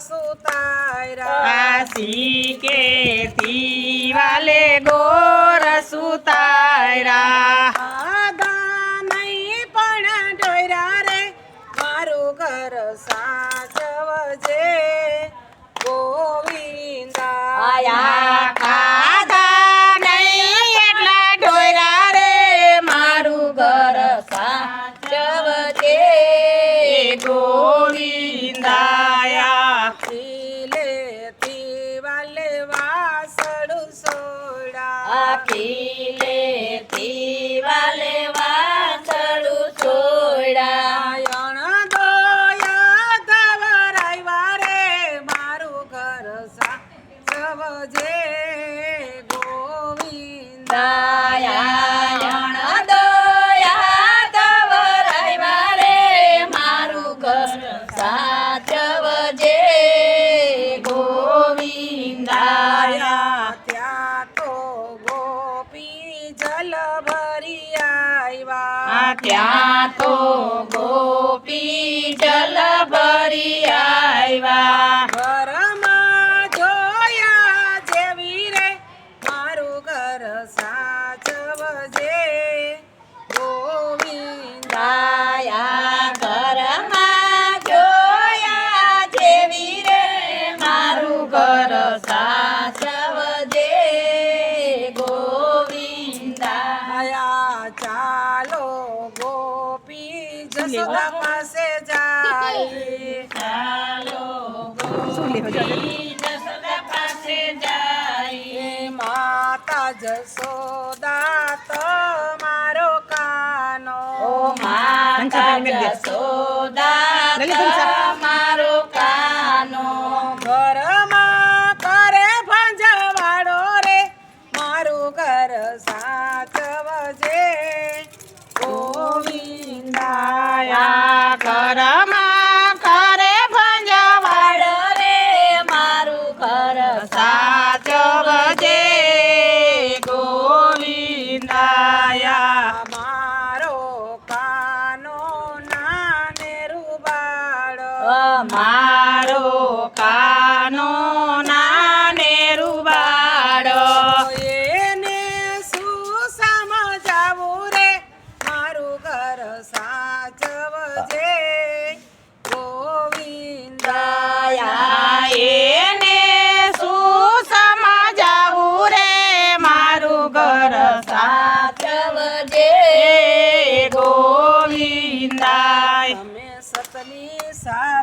સુતાયરા. કે તીવાલે ગોર નહીં પણ ડોયરા રે મારું ઘર સા સોડા અખિલે વાલે વાસળું છોડા આયણ દોયા જલ ભરી આવ્યા ત્યાં તો ગોપી માતા જસોદા તમારો કાનો ઓ માતા જસોદા તમારો કાનો ઘરમાં કરે ભંજવાડો રે મારું ઘર સાચવજે ગોવિંદાયા ઘરમાં કાનો નાને રૂબાડો એને શું સમજાવું રે? મારું ઘર સાચવજે. ગોવિંદા એને શું સમજાવું રે? મારું ઘર સાચવજે. ગોવિંદાય. અમે સતની સા